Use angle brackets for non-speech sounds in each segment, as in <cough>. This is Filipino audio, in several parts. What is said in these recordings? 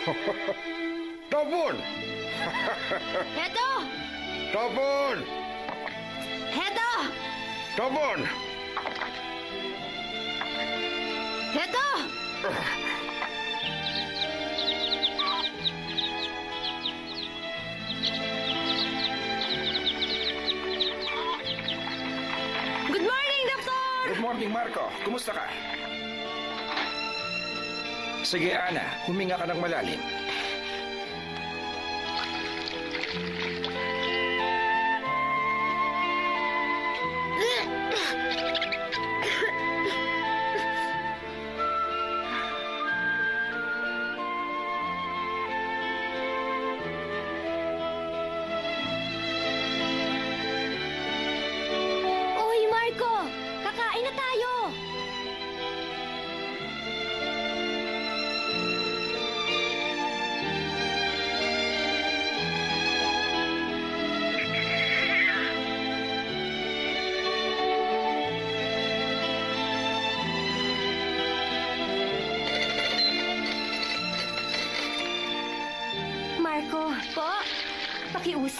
Topon! Heto! Topon! Heto! Topon! Heto! Good morning, Doktor! Good morning, Marco. Kumusta ka? Sige, Ana. Huminga ka ng malalim.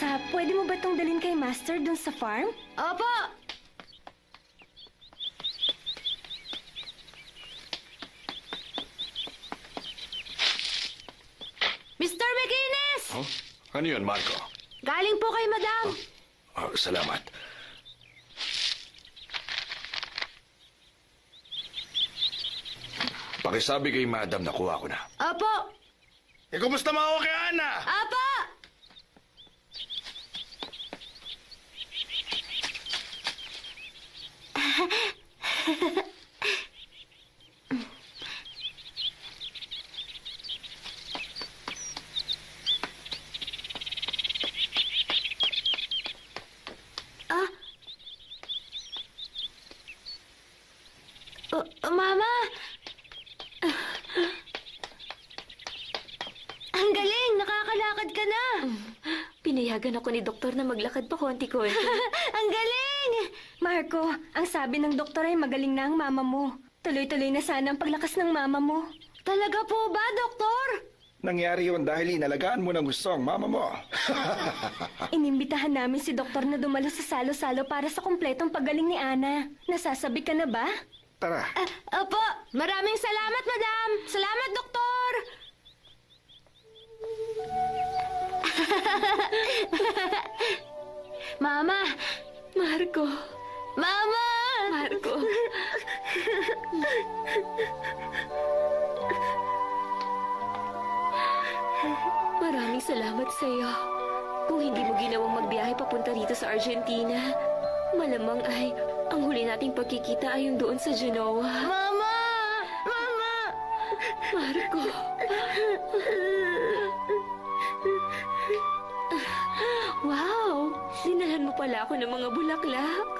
Pakiusap. Pwede mo ba tong dalhin kay Master dun sa farm? Opo! Mr. McGuinness! Oh? Ano yun, Marco? Galing po kay Madam. Oh, salamat. Pakisabi kay Madam na kuha ko na. Opo! Eh, kumusta mga kay Ana? Opo! Ah. Uh, Mama! Ang galing! Nakakalakad ka na! Pinayagan ako ni doktor na maglakad pa konti-konti. <laughs> Marco, ang sabi ng doktor ay magaling na ang mama mo. Tuloy-tuloy na sana ang paglakas ng mama mo. Talaga po ba, Doktor? Nangyari yun dahil inalagaan mo ng gusto ang mama mo. <laughs> Inimbitahan namin si doktor na dumalo sa salo-salo para sa kumpletong pagaling ni Ana. Nasasabi ka na ba? Tara. Ah, opo! Maraming salamat, Madam! Salamat, Doktor! <laughs> Mama! Marco, Mama! Marco. Maraming salamat sa iyo. Kung hindi mo ginawang magbiyahe papunta dito sa Argentina, malamang ay ang huli nating pagkikita ay yung doon sa Genoa. Mama! Mama! Marco. Wow! Dinalhan mo pala ako ng mga bulaklak.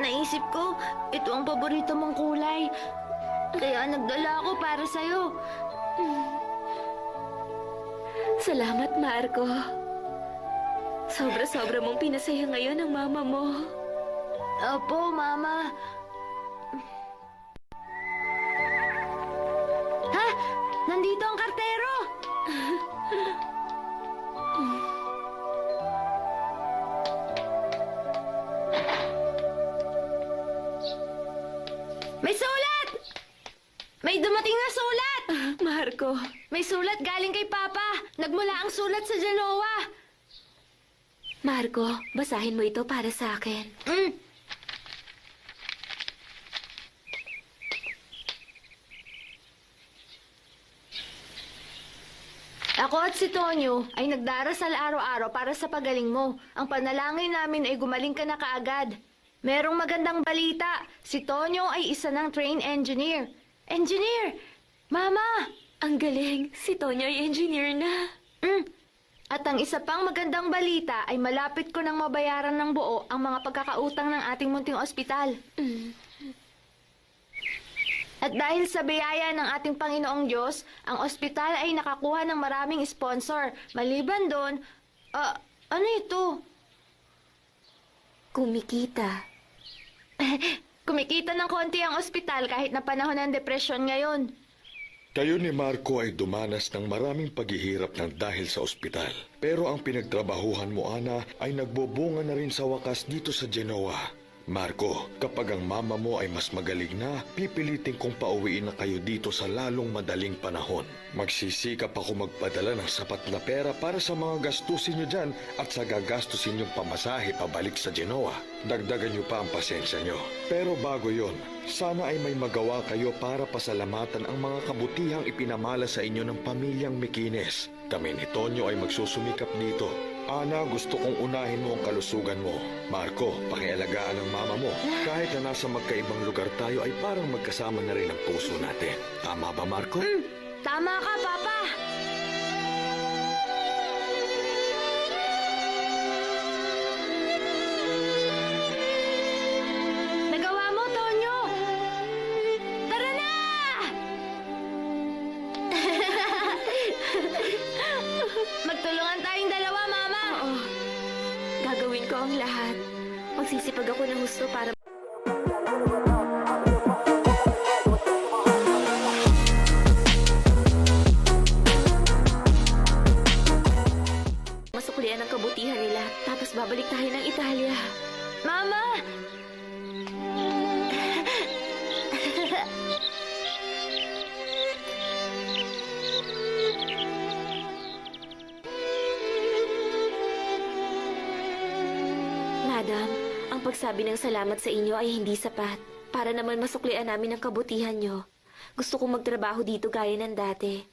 Naisip ko, ito ang paborito mong kulay. Kaya nagdala ako para sa'yo. Salamat, Marco. Sobra-sobra mong pinasaya ngayon ang mama mo. Opo, Mama. Ha? Nandito ang kartero! Dumating na sulat! <laughs> Marco, May sulat galing kay Papa. Nagmula ang sulat sa Genoa. Marco, basahin mo ito para sa akin. Mm. Ako at si Tonyo ay nagdarasal araw-araw para sa pagaling mo. Ang panalangin namin ay gumaling ka na kaagad. Merong magandang balita. Si Tonyo ay isa ng train engineer. Engineer! Mama! Ang galing, si Tonya ay engineer na. Mm. At ang isa pang magandang balita ay malapit ko nang mabayaran ng buo ang mga pagkakautang ng ating munting ospital. Mm. At dahil sa biyaya ng ating Panginoong Diyos, ang ospital ay nakakuha ng maraming sponsor. Maliban doon, ah, ano ito? Kumikita. <laughs> Kumikita ng konti ang ospital kahit na panahon ng depresyon ngayon. Kayo ni Marco ay dumanas ng maraming paghihirap ng dahil sa ospital. Pero ang pinagtrabahuhan mo, Ana, ay nagbubunga na rin sa wakas dito sa Genoa. Marco, kapag ang mama mo ay mas magaling na, pipilitin kong pauwiin na kayo dito sa lalong madaling panahon. Magsisikap ako magpadala ng sapat na pera para sa mga gastusin nyo dyan at sa gagastusin yung pamasahe pabalik sa Genoa. Dagdagan nyo pa ang pasensya nyo. Pero bago yon, sana ay may magawa kayo para pasalamatan ang mga kabutihang ipinamala sa inyo ng pamilyang Mekines. Kami ni Tonyo ay magsusumikap dito. Ana, gusto kong unahin mo ang kalusugan mo. Marco, pakialagaan ang mama mo. Kahit na nasa magkaibang lugar tayo ay parang magkasama na rin ang puso natin. Tama ba, Marco? Tama ka, Papa! Magsisipag ako ng gusto para pagsabi ng salamat sa inyo ay hindi sapat. Para naman masuklian namin ang kabutihan nyo. Gusto kong magtrabaho dito gaya ng dati.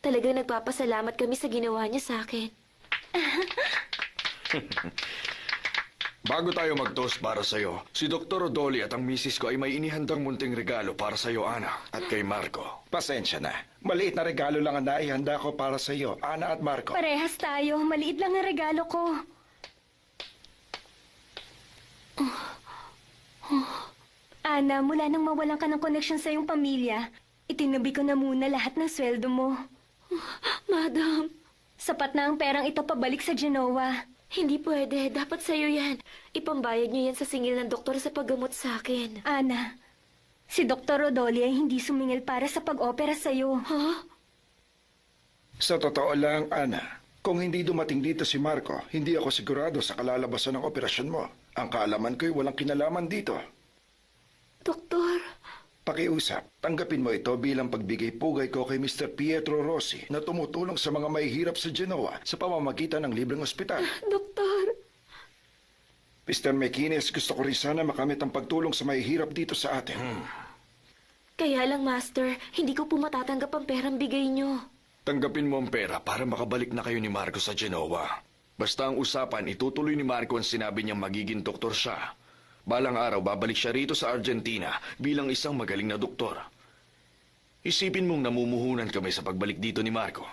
Talagang nagpapasalamat kami sa ginawa niya sa akin. <laughs> Bago tayo mag-toast para sa'yo, si Dr. Odoli at ang misis ko ay may inihandang munting regalo para sa'yo, Ana, at kay Marco. Pasensya na. Maliit na regalo lang ang naihanda ko para sa'yo, Ana at Marco. Parehas tayo. Maliit lang ang regalo ko. Ana, mula nang mawalan ka ng koneksyon sa iyong pamilya, itinabi ko na muna lahat ng sweldo mo. Madam, Sapat na ang perang ito pabalik sa Genoa. hindi pwede. Dapat sa'yo yan. Ipambayad niyo yan sa singil ng doktor sa paggamot sa akin. Ana, si Dr. Rodoli ay hindi sumingil para sa pag-opera sa iyo. Ha? Sa totoo lang, Ana, kung hindi dumating dito si Marco, hindi ako sigurado sa kalalabasan ng operasyon mo. Ang kaalaman ko'y walang kinalaman dito. Doktor, Pakiusap, tanggapin mo ito bilang pagbigay pugay ko kay Mr. Pietro Rossi na tumutulong sa mga mahihirap sa Genoa sa pamamagitan ng libreng ospital. doktor. Mr. McInnes, gusto ko rin sana makamit ang pagtulong sa mahihirap dito sa atin. Kaya lang, Master, hindi ko po matatanggap ang perang bigay niyo. Tanggapin mo ang pera para makabalik na kayo ni Marco sa Genoa. Basta ang usapan, itutuloy ni Marco ang sinabi niyang magiging doktor siya. Balang araw, babalik siya rito sa Argentina bilang isang magaling na doktor. Isipin mong namumuhunan kami sa pagbalik dito ni Marco.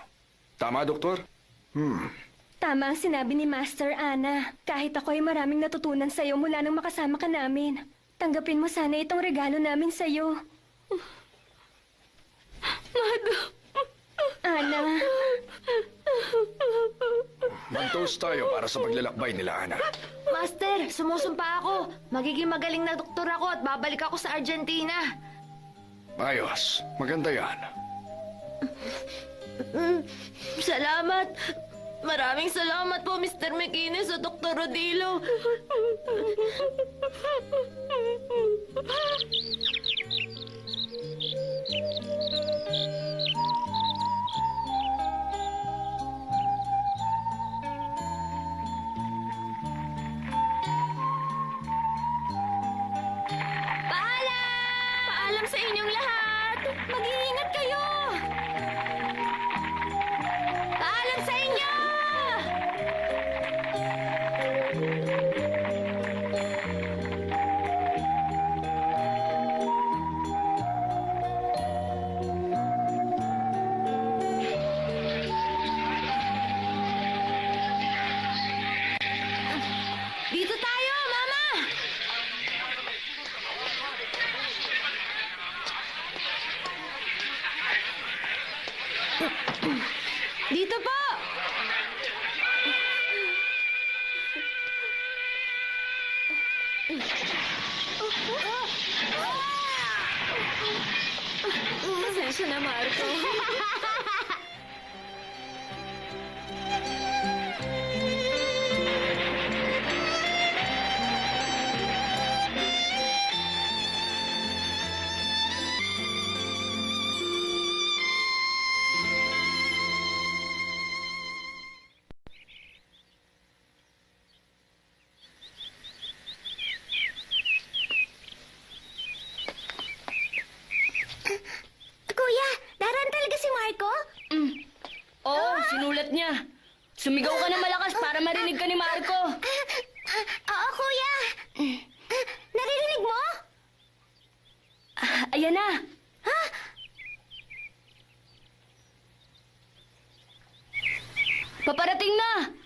Tama, doktor? Tama ang sinabi ni Master Ana. Kahit ako ay maraming natutunan sa iyo mula nang makasama ka namin. Tanggapin mo sana itong regalo namin sa iyo. Madam. Ana, Mag-toast tayo para sa paglalakbay nila, Ana. Master, sumusumpa ako. Magiging magaling na doktor ako at babalik ako sa Argentina. Ayos. Maganda yan. Salamat. Maraming salamat po, Mr. McInnes at Dr. Rodilo. Dito Sumigaw ka na malakas para marinig ka ni Marco. Oo, kuya. Naririnig mo? Ayan na. Paparating na.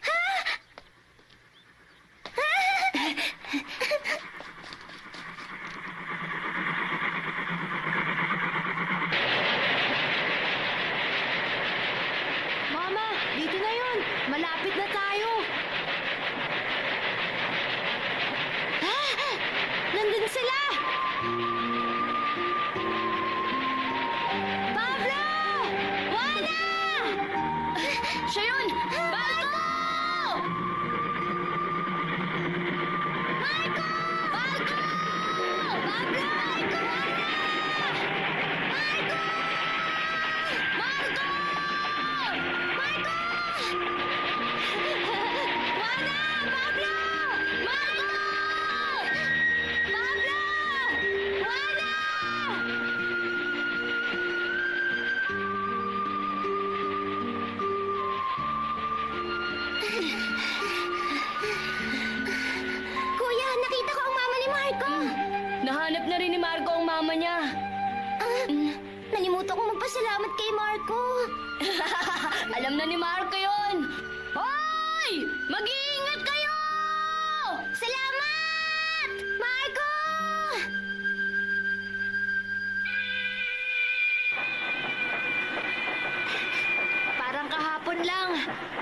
Lang.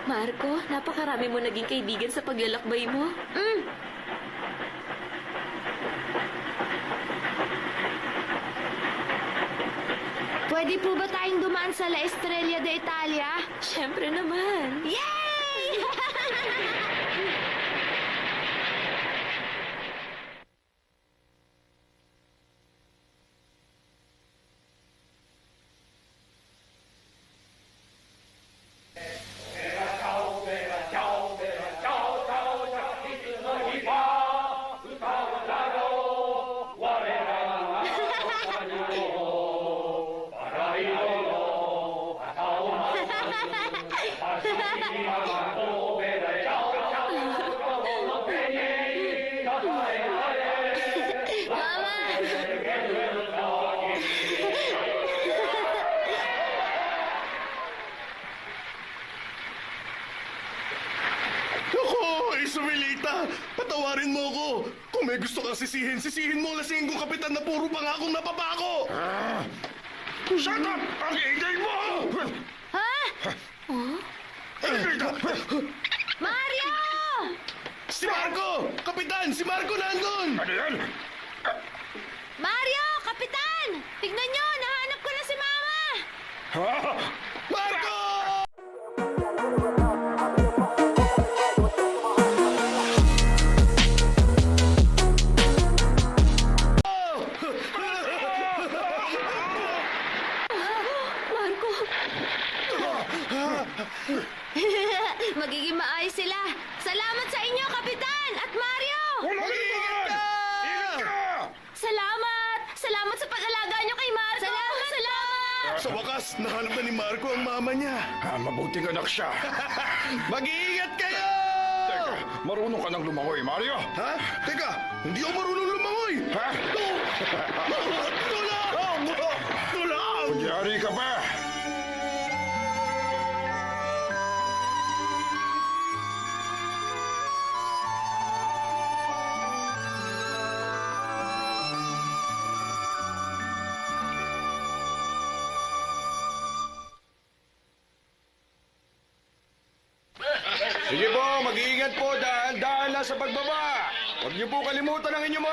Marco, napakarami mo naging kaibigan sa paglalakbay mo. Mm. Pwede po ba tayong dumaan sa La Estrella de Italia? Siyempre naman. Yay! Patawarin mo ako! Kung may gusto kang sisihin, sisihin mo lasing kong kapitan na puro pangakong napapako! Shut up! Ang ingay mo! Ha? Isabelita! Mario! Si Marco! Kapitan! Si Marco nandun! Ano yan? Hindi ako marunong lumangoy! Ha? Tulong! Tulong! Yari ka pa! Po kalimutan ang inyong mga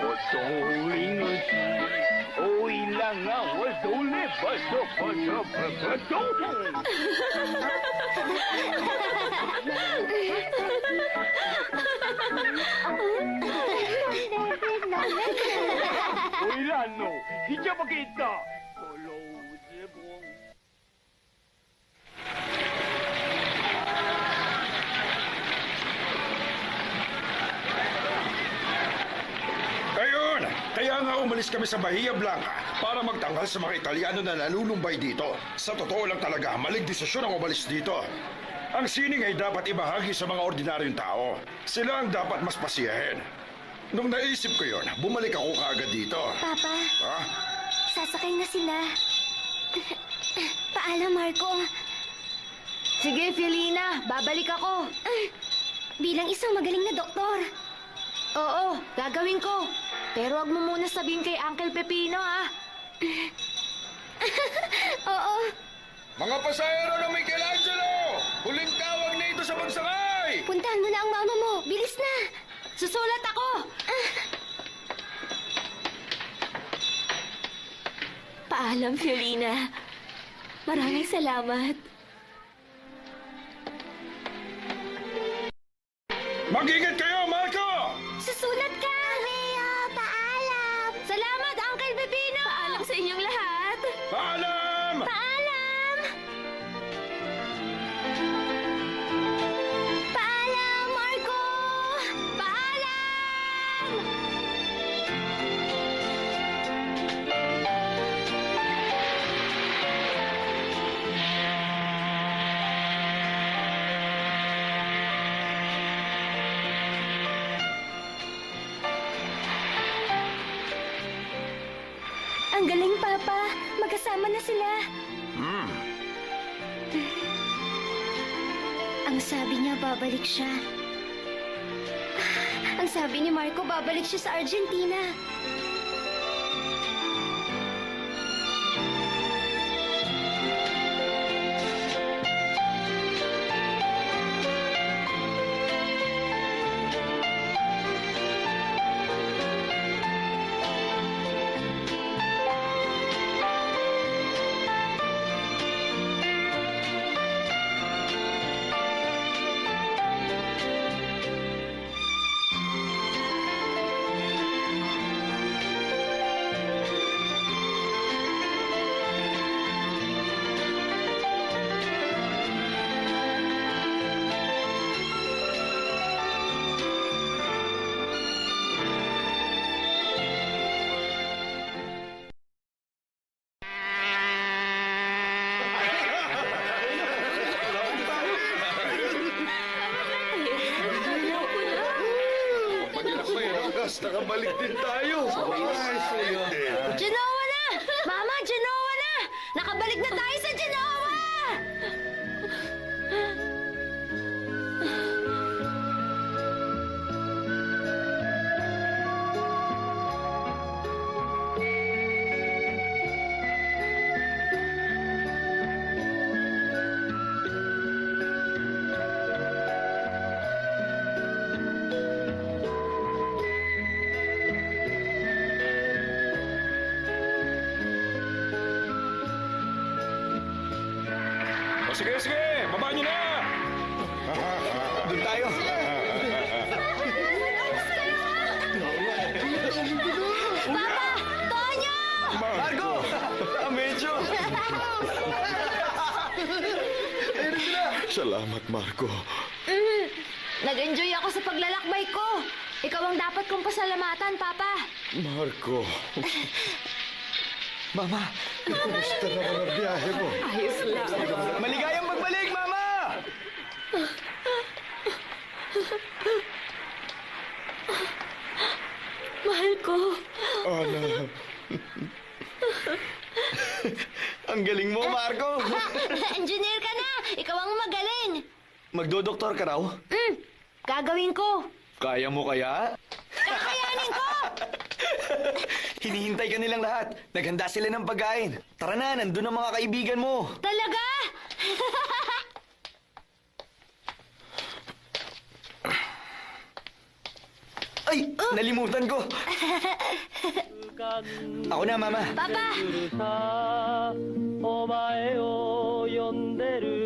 我走灵儿去，哦一郎啊，我走嘞，不走不走不。おいらのひじゃばけいった Kaya nga umalis kami sa Bahia Blanca para magtanggal sa mga Italiano na nanulumbay dito. Sa totoo lang talaga, maling desisyon ang umalis dito. Ang sining ay dapat ibahagi sa mga ordinaryong tao. Sila ang dapat mas pasiyahin. Nung naisip ko yon, bumalik ako kaagad dito. Papa, Ha? sasakay na sila. Paalam, Marco. Sige, Fiolina, babalik ako. Bilang isang magaling na doktor. Oo, gagawin ko. Pero wag mo muna sabihin kay Uncle Pepino, ha? <laughs> Oo. Mga pasahero ng Michelangelo! Huling tawag na ito sa pagsakay! Puntahan mo na ang mama mo. Bilis na. Susulat ako! Paalam, Fiolina. Maraming salamat. Mag-ingat Papa. Magkasama na sila. Ang sabi niya, babalik siya. Ang sabi ni Marco, babalik siya sa Argentina. Nakabalik din tayo. Sige, sige! Baba niyo na! Doon tayo! Papa! Tonyo! Marco! Medyo! Salamat, Marco. Nag-enjoy ako sa paglalakbay ko. Ikaw ang dapat kong pasalamatan, Papa. Marco. Mama, Kumusta naman ang biyahe mo? maligayang magbalik, Mama! Mahal ko. Ana, Ang galing mo, Marco! <laughs> Engineer ka na! Ikaw ang magaling! Magdodoktor ka raw? Hmm, gagawin ko. Kaya mo kaya? <laughs> Kakayanin ko! <laughs> Hinihintay ka nilang lahat. Naghanda sila ng pagkain. Tara na, nandun ang mga kaibigan mo. Talaga? <laughs> Ay, nalimutan ko. <laughs> Ako na, Mama. Papa! お前を呼んでるお前を呼んでる